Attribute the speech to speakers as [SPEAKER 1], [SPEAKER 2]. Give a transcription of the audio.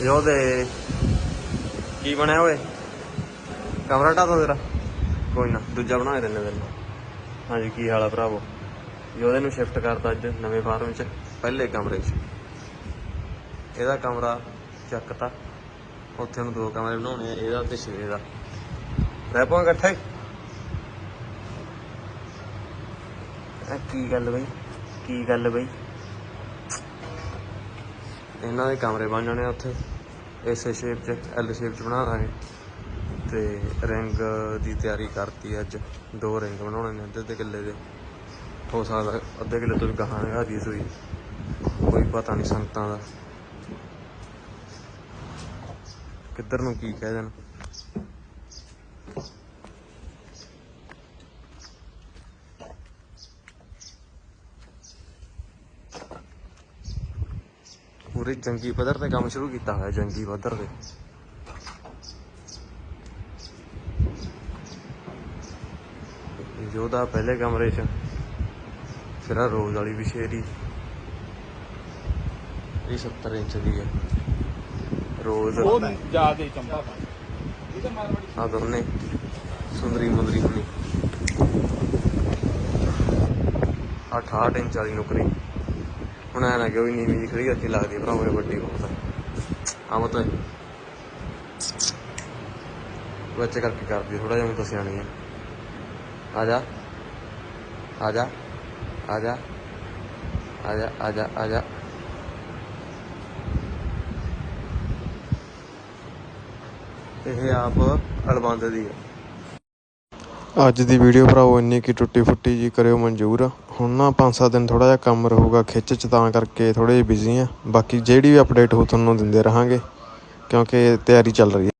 [SPEAKER 1] ਇਹ ਉਹਦੇ ਕੀ ਬਣਿਆ ਓਏ? ਕਮਰਾ ਢਾ ਤੇਰਾ। ਕੋਈ ਨਾ, ਦੂਜਾ ਬਣਾ ਦਿੰਦੇ ਤੈਨੂੰ। ਹਾਂਜੀ, ਕੀ ਹਾਲ ਆ ਭਰਾਵੋ? ਯੋਦੇ ਨੂੰ ਸ਼ਿਫਟ ਕਰਤਾ ਅੱਜ, ਨਵੇਂ ਫਾਰਮ 'ਚ, ਪਹਿਲੇ ਕਮਰੇ 'ਚ। ਇਹਦਾ ਕਮਰਾ ਚੱਕਤਾ। ਉੱਥੇ ਨੂੰ ਦੋ ਕਮਰੇ ਬਣਾਉਣੇ ਆ, ਇਹਦਾ ਤੇ ਸ਼ੇਰੇ ਦਾ। ਰਹਿ ਪਾਂ ਇਕੱਠੇ? ਕੀ ਗੱਲ ਬਈ? ਕੀ ਗੱਲ ਬਈ? ਇਹਨਾਂ ਦੇ ਕਮਰੇ ਬਣ ਜਾਣੇ ਆ ਉੱਥੇ। ਇਸੇ ਸ਼ੇਪ 'ਚ ਐਲ ਸ਼ੇਪ 'ਚ ਬਣਾ ਦਾਂਗੇ। ਤੇ ਰਿੰਗ ਦੀ ਤਿਆਰੀ ਕਰਤੀ ਅੱਜ। ਦੋ ਰਿੰਗ ਬਣਾਉਣੇ ਨੇ ਅੱਧੇ ਅੱਧੇ ਕਿੱਲੇ ਦੇ। ਹੋ ਸਕਦਾ ਅੱਧੇ ਕਿੱਲੇ ਤੋਂ ਵੀ ਗਾਹਾਂ ਹੈਗਾ ਦੀ ਸੂਈ। ਕੋਈ ਪਤਾ ਨਹੀਂ ਸੰਗਤਾਂ ਦਾ। ਕਿੱਧਰ ਨੂੰ ਕੀ ਕਹਿ ਦੇਣ। ਪੂਰੇ ਜੰਗੀ ਪੱਧਰ ਤੇ ਕੰਮ ਸ਼ੁਰੂ ਕੀਤਾ ਹੋਇਆ ਜੰਗੀ ਪੱਧਰ ਤੇ। ਯੋਧਾ ਪਹਿਲੇ ਕਮਰੇ 'ਚ ਫਿਰ ਆ ਰੋਜ਼ ਵਾਲੀ ਵਿਸ਼ੇਰੀ ਇਹ 70 ਇੰਚ ਦੀ ਹੈ ਰੋਜ਼
[SPEAKER 2] ਉਹ ਜਿਆਦੇ ਚੰਬਾ ਤਾਂ ਮਾਰਵਾੜੀ
[SPEAKER 1] ਆ ਦੋਨੇ ਸੁੰਦਰੀ ਮੁੰਦਰੀ ਹੁਣੀ। 68 ਇੰਚ ਵਾਲੀ ਨੁਕਰੀ। ਹੁਣ ਐ ਨਾ ਕਿ ਉਹ ਨੀਵੀਂ ਜਿਹੀ ਖੜੀ ਅੱਛੀ ਲੱਗਦੀ ਭਰਾਵਾ ਇਹ ਵੱਡੀ ਬਹੁਤ ਆ ਆ ਮਤਲਬ ਬੱਚੇ ਕਰਕੇ ਕਰਦੀ ਥੋੜਾ ਜਿਹਾ ਮੈਂ ਤਾਂ ਸਿਆਣੀ ਆ। ਆ ਜਾ। ਆ ਜਾ। ਆ ਜਾ। ਆ ਜਾ ਆ ਜਾ ਆ ਜਾ। ਇਹ ਆਪ ਅਲਬੰਦ ਦੀ ਹੈ ਅੱਜ ਦੀ ਵੀਡੀਓ ਭਰਾਓ ਇੰਨੀ ਕੀ ਟੁੱਟੀ ਫੁੱਟੀ ਜੀ ਕਰਿਓ ਮਨਜ਼ੂਰ। ਹੁਣ ਨਾ 5-7 ਦਿਨ ਥੋੜਾ ਜਿਹਾ ਕੰਮ ਰਹੂਗਾ ਖਿੱਚ ਚ, ਤਾਂ ਕਰਕੇ ਥੋੜੇ ਜਿਹਾ ਬਿਜ਼ੀ ਆ। ਬਾਕੀ ਜਿਹੜੀ ਵੀ ਅਪਡੇਟ ਹੋ ਤੁਹਾਨੂੰ ਦਿੰਦੇ ਰਹਾਂਗੇ, ਕਿਉਂਕਿ ਤਿਆਰੀ ਚੱਲ ਰਹੀ ਹੈ।